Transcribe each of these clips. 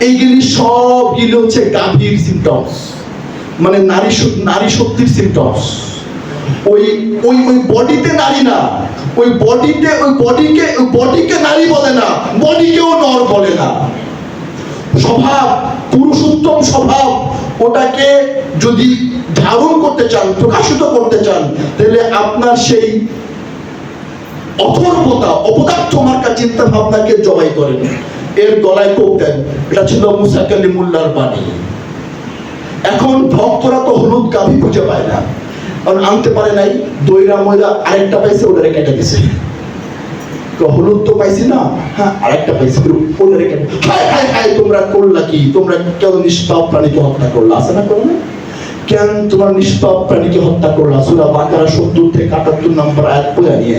এইগুলি সবগুলি হচ্ছে গাভীর সিমটমস মানে নারী নারী শক্তির সিমটমস ওই ওই ওই বডিতে নারী না। ওই বডিতে ওই বডিকে বডিকে নারী বলে না। বডিকেও নর বলে না। স্বভাব পুরুষোত্তম স্বভাব। ওটাকে যদি ধারণ করতে চান, প্রকাশিত করতে চান, তাহলে আপনার সেই অথর্বতা, অপদার্থ মার্কা চিন্তা ভাবনাকে জবাই করেন। এর গলায় কোপ দেন। এটা ছিল মুসাকালি মোল্লার বাণী। এখন ভক্তরা তো হলুদ খুঁজে পায় না। কারণ আনতে পারে নাই, দইরা, ময়দা, আরেকটা পাইছে কেটে দিছে। হলুদ তো পাইছি না হ্যাঁ আরেকটা পাইছি ওটারে কেটে তোমরা করলা কি? তোমরা কেন নিষ্পাপ প্রাণীকে হত্যা করলা? আছে না করো না কেন তোমার নিষ্পাপ প্রাণীকে হত্যা করলা? সুরা বাকারা সত্তর থেকে আটাত্তর নম্বর আয়াত পড়ে নিয়ে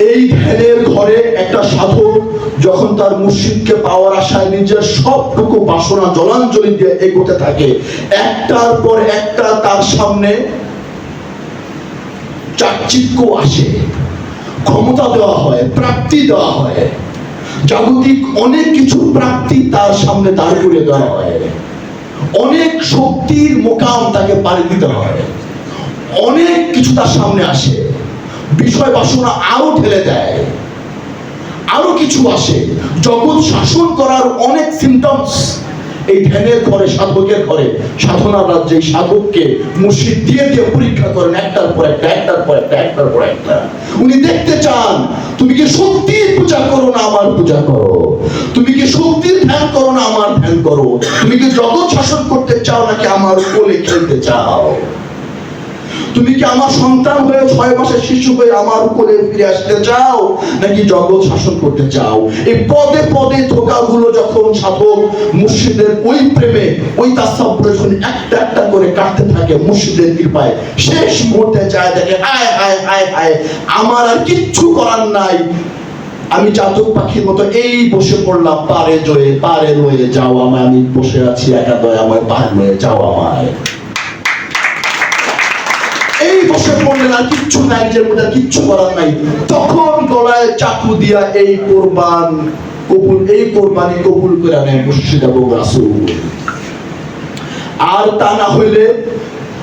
এই ধ্যানের ঘরে একটা সাধক যখন তার মুর্শিদকে পাওয়ার আশায় নিজের সবটুকু বাসনা জলাঞ্জলি দিয়ে এগোতে থাকে, একটার পর একটা তার সামনে চাকচিক্য আসে। ক্ষমতা দেওয়া হয়, প্রাপ্তি দেওয়া হয়। জাগতিক অনেক কিছু প্রাপ্তি তার সামনে দাঁড় করে দেওয়া হয়। অনেক শক্তির মোকাম তাকে পাড়ি দিতে হয়। অনেক কিছু তার সামনে আসে। বিষয় বাসনা আরও ঠেলে দেয়। আরও কিছু আসে। জগৎ শাসন করার অনেক সিমটমস এই ধ্যানের ঘরে, সাধকের ঘরে, সাধনার রাজ্যে সাধককে মুর্শিদ দিয়ে দিয়ে পরীক্ষা করেন একটার পর একটা, একটার পর একটা, একটার পর একটা। উনি দেখতে চান, তুমি কি শক্তির পূজা করো না আমার পূজা করো? তুমি কি শক্তির ধ্যান করো না আমার ধ্যান করো? তুমি কি জগৎ শাসন করতে চাও নাকি আমার কোলে খেলতে চাও? তুমি কি আমার সন্তান হয়ে ছয় মাসের শিশু হয়ে আমার কোলে ফিরে আসতে চাও? নাকি জগৎ শাসন করতে চাও? এই পদে পদে ধোকাগুলো যখন সাধক মুর্শিদের ওই প্রেমে, ওই তাসাব্বুরে যখন একটা একটা করে কাটতে থাকে মুর্শিদের কৃপায়। শেষ মুহূর্তে যায় দেখে, হায় হায় হায় হায়, আমার আর কিচ্ছু করার নাই। আমি চাতক পাখির মতো এই বসে পড়লাম, পারে জয়ে, পারে লয়ে যাও আমায়, আমি বসে আছি একা দয় আমায় পার লয়ে যাও আমায়। বসে পড়লেন আর কিচ্ছু নাই মধ্যে আর কিচ্ছু করার নাই। তখন গলায় চাকু দিয়া এই কোরবান কবুল, এই কোরবানি কবুল করে নেয় মুর্শিদ এবং রাসূল। আর তা না হইলে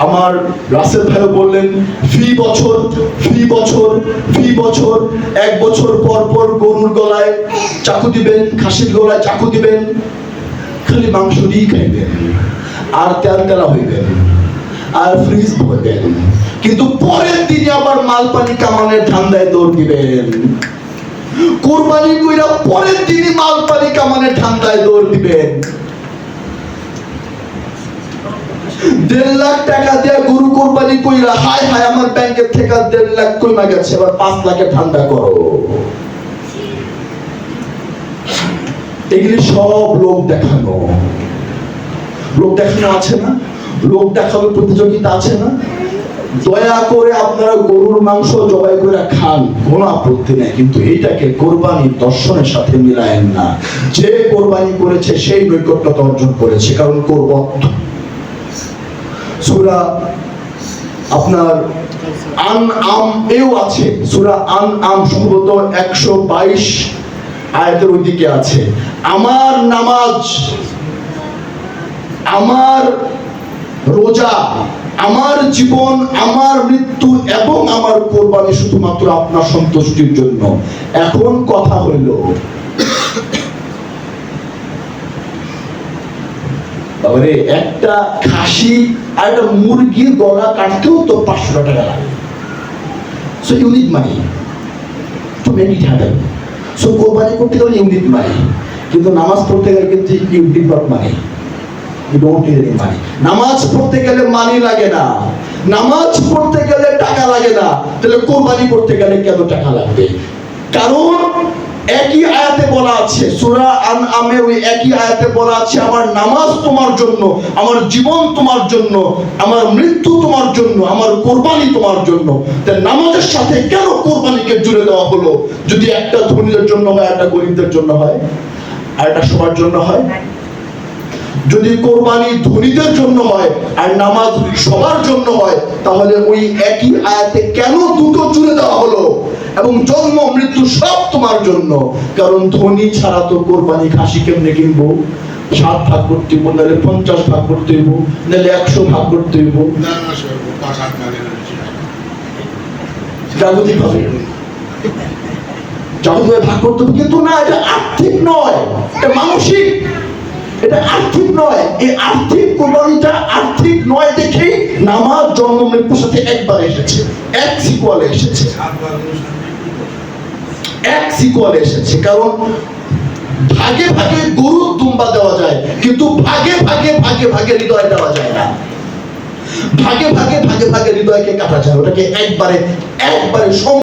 আমার রাসেল ভাই বললেন, ফি বছর ফি বছর ফি বছর, এক বছর পর পর গরুর গলায় চাকু দিবেন, খাসির গলায় চাকু দিবেন, খালি মাংস দিয়ে খাইবেন, আর তেল তেলা হইবেন, আর ফ্রিজ ভরবেন কিন্তু পরের দিনে আবার মাল পানি কামানের ধান্দায় দৌড় দিবেন। কোরবানি কইরা পরের দিনই মাল পানি কামানের ধান্দায় দৌড় দিবেন। দেড় লাখ টাকা দিয়ে গরু কোরবানি কইরা আমার ব্যাংকের থেকে দেড় লাখ কইমা গেছে, এবার পাঁচ লাখের ঠান্ডা করো। এগুলি সব লোক দেখানো। লোক দেখানো আছে না? লোক দেখানোর প্রতিযোগিতা আছে না? দয়া করে আপনারা গরুর মাংস জবাই করে খান, কোনো আপত্তি নেই, কিন্তু এইটাকে কোরবানির দর্শনের সাথে মিলায়েন না। যে কোরবানি করেছে, সেই নৈকট্যতা অর্জন করেছে, কারণ কোরবান সুরা আপনার আন আম এও আছে, সুরা আন আম সম্ভবত একশো বাইশ আয়াতের ওইদিকে আছে। আমার নামাজ, আমার রোজা আমার জীবন, আমার মৃত্যু এবং আমার কোরবানি শুধুমাত্র আপনার সন্তুষ্টির জন্য। এখন কথা হইল একটা খাসি আর একটা মুরগির গলা কাটতেও তো পাঁচশো টাকা লাগে। ইউনিট মানি তো ইট হ্যাপেন সো কোরবানি করতে গেলে ইউনিট মানি কিন্তু নামাজ পড়তে গেলে কিন্তু you need not money need any money নামাজ পড়তে গেলে মানি লাগে না। নামাজ পড়তে গেলে টাকা লাগে না। তাহলে কোরবানি করতে গেলে কেন টাকা লাগবে? কারণ একই আয়াতে বলা আছে, সূরা আন আমের ওই একই আয়াতে বলা আছে, আমার নামাজ তোমার জন্য, আমার জীবন তোমার জন্য, আমার মৃত্যু তোমার জন্য, আমার কোরবানি তোমার জন্য। তা নামাজের সাথে কেন কোরবানিকে জুড়ে দেওয়া হলো? যদি একটা ধনীদের জন্য হয়, একটা গরিবদের জন্য হয়, আর একটা সবার জন্য হয়? যদি কোরবানি ধনীদের জন্য হয় আর নামাজ সবার জন্য হয়, তাহলে ওই একই আয়াতে কেন দুটো জুড়ে দেওয়া হলো? এবং জন্ম, মৃত্যু সব তোমার জন্য। কারণ ধনী ছাড়া তো কোরবানি খাসি কেমনে কিনবো? সাত ভাগ করতে হইব, নাহলে পঞ্চাশ ভাগ করতে হইব, নাহলে একশো ভাগ করতে হইব। জাগতিক ভাবে। জাগতিক ভাগ করতে হবে, কিন্তু না, এটা আর্থিক নয়, এটা মানসিক। এটা আর্থিক নয়। এই আর্থিক কোরবানিটা আর্থিক নয় দেখেই নামাজ জন্ম মৃত্যুর সাথে একবার এসেছে। এক সিকুয়ালে এসেছে। এক সিকুয়ালে এসেছে। কারণ ভাগে ভাগে গরু দুম্বা দেওয়া যায়, কিন্তু ভাগে ভাগে ভাগে ভাগে হৃদয় দেওয়া যায় না। ভাগে ভাগে ভাগে ভাগে হৃদয়কে কাটা যায়। ওটাকে একবারে একবারে